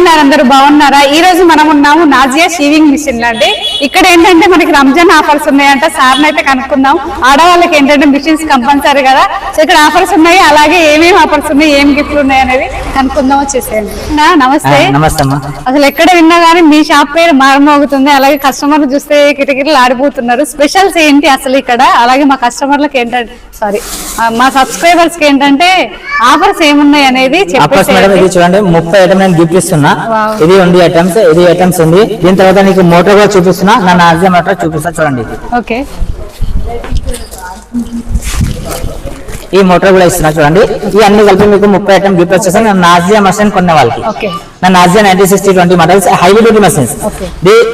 ఉన్నారు అందరూ బాగున్నారా? ఈ రోజు మనం ఉన్నాము నాజియా షీవింగ్ మిషన్ అండి. ఇక్కడ ఏంటంటే మనకి రంజాన్ ఆఫర్స్ ఉన్నాయంట సార్ అయితే కనుక్కుందాం. ఆడవాళ్ళకి ఏంటంటే మిషన్స్ కంపల్సరీ కదా. సో ఇక్కడ ఆఫర్స్ ఉన్నాయి అలాగే ఏమేమి ఆఫర్స్ ఉన్నాయి ఏం గిఫ్ట్లు ఉన్నాయి అనేది కనుక్కుందాం వచ్చేసేయండి నమస్తే. అసలు ఎక్కడ విన్నా కానీ మీ షాప్ పేరు మారుమోగుతుంది అలాగే కస్టమర్లు చూస్తే కిటకిటలు ఆడిపోతున్నారు స్పెషల్స్ ఏంటి అసలు ఇక్కడ? అలాగే మా కస్టమర్లకు ఏంటంటే సారీ మా సబ్స్క్రైబర్స్కి ఏంటంటే ఆఫర్స్ ఏమున్నాయి అనేది చెప్పేసి చూడండి ముప్పై ఐటమ్ గిఫ్ట్ ఇస్తున్నా. చూపిస్తున్నా. ఇది ఉంది ఐటమ్స్ ఇది ఐటమ్స్ ఉంది. దీని తర్వాత నీకు మోటార్ కూడా చూపిస్తున్నా. నా నాజియా మోటార్ చూపిస్తా. చూడండి. ఓకే. ఈ మోటార్ కూడా ఇస్తున్నా చూడండి. ఈ అన్ని కలిపి మీకు ముప్పై ఐటమ్ గిఫ్ట్ వచ్చేసి నాజియా మషిన్ కొన్న వాళ్ళకి. నా nausea ninety sixty twenty models heavy duty machines.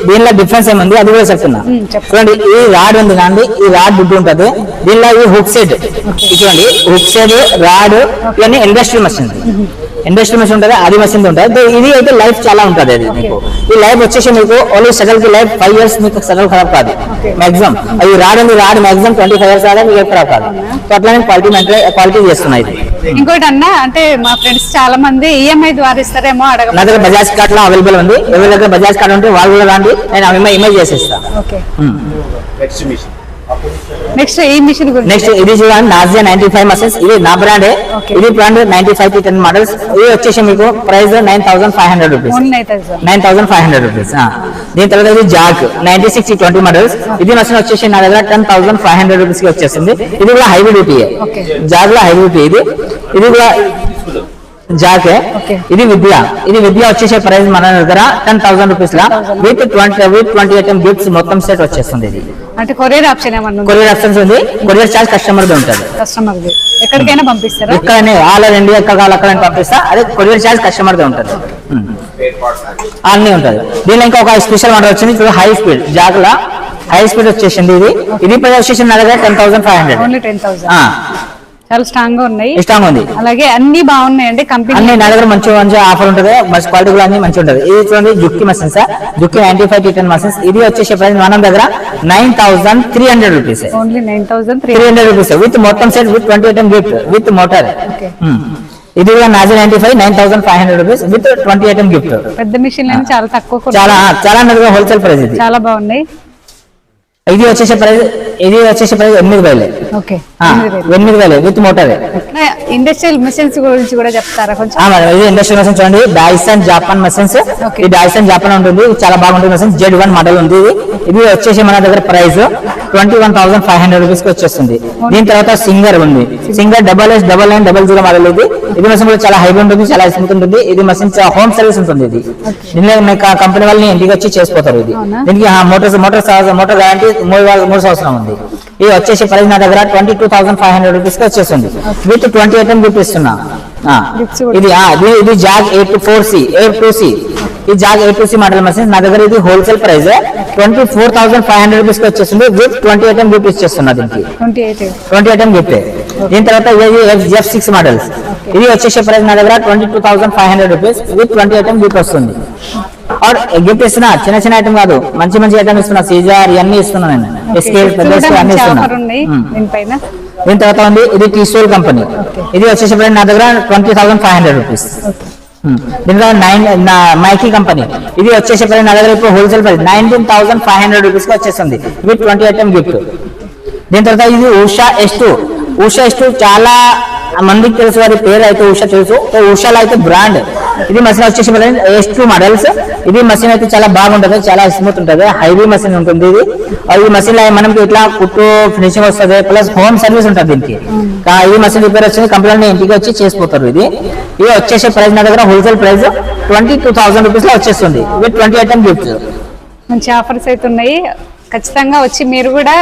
దీనిలో డిఫరెన్స్ ఏముంది? అది కూడా చెప్తున్నా. చూడండి ఈ రాడ్ ఉంది కాండి ఈ రాడ్ దుడ్డు ఉంటది. దీనిలో ఈ హుక్ సెట్ చూడండి హుక్ సెట్ రాడ్ ఇవన్నీ ఇండస్ట్రీ మషిన్ ఇండస్ట్రీ మషిన్ ఉంటుంది అది మషిన్ ఉంటుంది. ఇది అయితే లైఫ్ చాలా ఉంటుంది అది మీకు. ఈ లైఫ్ వచ్చేసి మీకు ఓన్లీ సగల్కి లైఫ్ ఫైవ్ ఇయర్స్ మీకు సగల్ ఖరాబ్ కాదు. మాక్సిమం అది రాడ్ ఉంది rod maximum twenty five years రాడే మీకు ఖరాబ్ కాదు. సో అట్లా నేను క్వాలిటీ క్వాలిటీ చేస్తున్నాయి. ఇది ఇంకోటి అన్న అంటే మా ఫ్రెండ్స్ చాలా మంది ఈఎంఐ ద్వారా ఇస్తారేమో అడగ నా దగ్గర బజాజ్ కార్డ్లో అవైలబుల్ ఉంది. ఎవరి దగ్గర బజాజ్ కార్డ్ ఉంటే వాళ్ళు కూడా రండి నేను ఇమేజ్ చేసేస్తాను okay hmm. Next machine next ఈ మిషన్ నెక్స్ట్ ఇది చూడండి నాజియా నైన్టీ ఫైవ్ మసీన్స్ ఇది నా బ్రాండే. ఇది brand ninety five two ten models ఇది వచ్చేసి మీకు price nine thousand five hundred rupees nine thousand five hundred rupees దీని తర్వాత ఇది Jack ninety six twenty models ఇది మసీన్ వచ్చేసి నా దగ్గర టెన్ థౌసండ్ ఫైవ్ హండ్రెడ్ రూపీస్కి వచ్చేస్తుంది ఇది కూడా హైవీ డ్యూటీ. జాక్లో హైవీ డ్యూటీ ఇది. ఇది కూడా జాకే. ఇది విద్య. ఇది విద్య వచ్చేసే ప్రైస్ మన దగ్గర ten thousand rupees law. With twenty with twenty item gifts మొత్తం సెట్ వచ్చేస్తుంది ఇది. అంటే కొరియర్ ఆప్షన్ ఏమన్నా కొరియర్ ఆప్షన్స్ ఉంది. కొరియర్ కస్టమర్ ది ఉంటుంది. కస్టమర్ ఎక్కడికైనా పంపిస్తారా? ఇక్కడనే ఆల్ ఓవర్ ఇండియా ఎక్కడ కావాలి అక్కడ పంపిస్తా. అదే కొరియర్ చార్జ్ కస్టమర్ ది ఉంటుంది అన్నీ ఉంటుంది. దీనిలో ఇంకా ఒక స్పెషల్ మోడల్ వచ్చింది. చూడు హై స్పీడ్. జాగ్ల హై స్పీడ్ వచ్చేసింది ఇది. ఇది ప్రైస్ వచ్చేసి నా దగ్గర ten thousand five hundred only ten thousand చాలా స్ట్రాంగ్గా ఉన్నాయి. ఇష్టంగా ఉంది. అలాగే అన్ని బాగున్నాయండి. కంపెనీ అన్ని నా దగ్గర మంచి మంచి ఆఫర్ ఉంటుంది. మంచి క్వాలిటీ కూడా అన్ని మంచి ఉంటుంది. ఇది చూడండి Juki machines Juki ninety five two ten machines ఇది వచ్చేసి ప్రైస్ మన దగ్గర nine thousand three hundred rupees only nine thousand three hundred rupees with మొత్తం set with twenty item gift with motor. ఇది కూడా Nazi ninety five nine thousand five hundred rupees with twenty item gift పెద్ద machine చాలా తక్కువ. చాలా చాలా wholesale price ఇది. చాలా బాగున్నాయి. ఇది వచ్చేసే ప్రైస్ ఇది వచ్చేసే ప్రైస్ ఎనిమిది వేలు. ఓకే ఎనిమిది వేలు. With motor. ఇండస్ట్రియల్ మిషన్స్ గురించి కూడా చెప్తారా కొంచెం? ఇది ఇండస్ట్రియల్ మెషిన్ చూడండి. Dyson Japan machines. ఈ డైసన్ జాపాన్ ఉంటుంది. చాలా బాగుంటుంది మెషిన్ జెడ్ వన్ మోడల్ ఉంది ఇది. ఇది వచ్చేసి మన దగ్గర price twenty one thousand five hundred రూపీస్కి వచ్చేస్తుంది. దీని తర్వాత సింగర్ ఉంది. Singer double S double nine double zero model ఇది. ఇది మెషిన్ కూడా చాలా హైబ్ ఉంటుంది చాలా స్మూత్ ఉంటుంది. ఇది మెషిన్ హోమ్ సర్వీస్ ఉంటుంది ఇది. దీనిలో కంపెనీ వాళ్ళని ఇంటికి వచ్చి చేసిపోతారు ఇది? దీనికి మోటార్ మోటార్ మోటార్ గ్యారంటీ మూడు మూడు సంవత్సరం ఉంది. ఇది వచ్చేసి ప్రైస్ నా దగ్గర twenty two thousand five hundred రూపీస్కి వచ్చేస్తుంది. విత్ ట్వంటీ ఆ, Gifts కూడా. ఇది ఇది- Jack eight four C eight two C ఈ Jack eight two C model machine నా దగ్గర ఇది wholesale price twenty four thousand five hundred రూపీస్కి వచ్చేస్తుంది విత్ ట్వంటీ ఐటమ్ గిఫ్ట్ ఇచ్చేస్తున్నా దీనికి. ట్వంటీ ఐటమ్ గిఫ్ట్ దీని తర్వాత ఎఫ్ సిక్స్ మోడల్స్ ఇది వచ్చేసే ప్రైస్ నా దగ్గర twenty two thousand five hundred rupees with twenty item gift వస్తుంది. ఆర్ గిఫ్ట్ ఇస్తున్నా చిన్న చిన్న ఐటమ్ కాదు. మంచి మంచి ఐటమ్ ఇస్తున్నా. సీజర్ ఇవన్నీ ఇస్తున్నా నేను. స్కేల్ పెద్ద అన్ని ఇస్తున్నా. దీనిపైన దీని తర్వాత ఉంది ఇది టీసోల్ కంపెనీ ఇది వచ్చేసి ప్రైస్ నా దగ్గర twenty thousand five hundred rupees దీని తర్వాత నైన్ మైకి కంపెనీ ఇది వచ్చేసి పది నా దగ్గర ఇప్పుడు wholesale price nineteen thousand five hundred రూపీస్కి వచ్చేస్తుంది విత్ ట్వంటీ ఐటమ్ గిఫ్ట్ దీని తర్వాత ఇది Usha S two Usha S two చాలా మందికి తెలుసు వారి పేరు అయితే ఉషా తెలుసు. ఉషాలో అయితే బ్రాండ్ ఇది మసీన్ వచ్చేసి ఎస్ టూ మోడల్స్ ఇది మసీన్ అయితే చాలా బాగుంటది చాలా స్మూత్ ఉంటుంది హైవీ మసీన్ ఉంటుంది ఇది. ఈ మసీన్లో మనకి ఇట్లా కుట్టు ఫినిషింగ్ వస్తుంది ప్లస్ హోమ్ సర్వీస్ ఉంటుంది దీనికి. ఈ మసీన్ రిపేర్ వచ్చింది కంప్లైంట్ ఇంటికి వచ్చి చేసిపోతారు ఇది. ఇది వచ్చేసే ప్రైస్ నా దగ్గర wholesale price twenty two thousand రూపీస్లో వచ్చేస్తుంది. విత్ ట్వంటీ ఐటమ్ గిఫ్ట్ మంచి ఆఫర్స్ అయితే ఉన్నాయి. ఖచ్చితంగా వచ్చి మీరు కూడా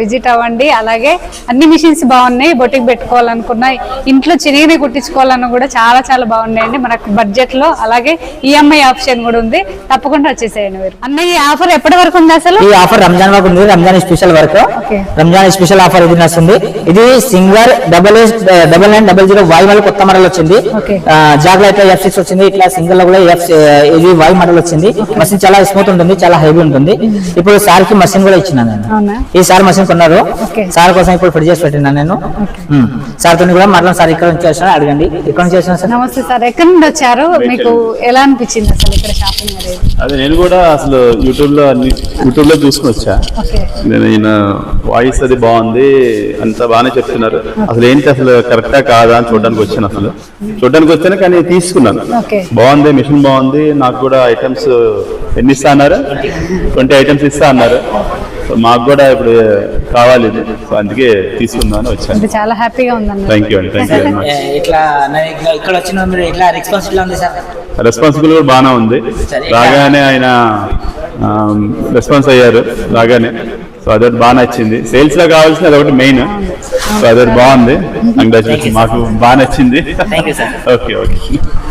విజిట్ అవ్వండి. అలాగే అన్ని మిషన్స్ బాగున్నాయి బొటిక్ పెట్టుకోవాలనుకున్నా ఇంట్లో చిన్నగానే కుట్టించుకోవాలన్నా కూడా చాలా చాలా బాగున్నాయండి. మనకు బడ్జెట్లో అలాగే ఈఎంఐ ఆప్షన్ కూడా ఉంది. తప్పకుండా వచ్చేసేయండి మీరు. అన్న ఈ ఆఫర్ ఎప్పటి వరకు ఉంది అసలు? ఈ ఆఫర్ రంజాన్ వరకు ఉంది. రంజాన్ స్పెషల్ వరకు. రంజాన్ స్పెషల్ ఆఫర్ ఇది నడుస్తుంది ఇది Singer double double nine double zero Y మళ్ళీ కొత్త మోడల్ వచ్చింది. జాగ్లో అయితే ఎఫ్ సిక్స్ వచ్చింది. ఇట్లా సింగల్లో కూడా ఎఫ్ ఇది వై మోడల్ వచ్చింది. మషిన్ చాలా స్మూత్ ఉంటుంది చాలా హెవీ ఉంటుంది. ఇప్పుడు సార్కి మషిన్ కూడా ఇచ్చిన నేను. ఈ సార్ మషిన్ కొన్నారు. ఓకే. సార్ కోసం ఇప్పుడు ఫిట్ చేసి పెట్టినా నేను. సార్ తోని కూడా మరలా సార్ ఇక్కడ నుంచి వచ్చినా అడగండి. ఇక్కడ నుంచి వచ్చినా సార్? నమస్తే సార్. ఎక్కడి నుండి వచ్చారు? మీకు ఎలా అనిపించింది అసలు ఇక్కడ అనేది అదే నేను కూడా అసలు యూట్యూబ్లో అన్ని యూట్యూబ్లో చూసుకుని వచ్చా. నేను ఈయన వాయిస్ అది బాగుంది అంత బాగానే చెప్తున్నారు. అసలు ఏంటి అసలు కరెక్టా కాదా అని చూడడానికి వచ్చాను అసలు. చూడడానికి వచ్చాను కానీ తీసుకున్నాను. ఓకే. బాగుంది మిషన్ బాగుంది నాకు కూడా ఐటమ్స్ ఎన్ని ఇస్తా అన్నారు. ట్వంటీ ఐటమ్స్ ఇస్తా అన్నారు. సో మాకు కూడా ఇప్పుడు కావాలి సో అందుకే తీసుకుందామని వచ్చాను. అంటే చాలా హ్యాపీగా ఉందన్న థ్యాంక్ యూ అండి థ్యాంక్ యూ వెరీ మచ్ ఇట్లా ఇక్కడ వచ్చిన మీరు ఇట్లా రెస్పాన్స్ ఇట్లా ఉంది సార్. రెస్పాన్సిబుల్ కూడా బాగానే ఉంది. రాగానే ఆయన రెస్పాన్స్ అయ్యారు రాగానే. సో అదొకటి బాగా నచ్చింది. సేల్స్లో కావాల్సింది అదొకటి మెయిన్ సో అదొకటి బాగుంది. కంగ్రాచులేషన్ మాకు బాగా నచ్చింది. Okay okay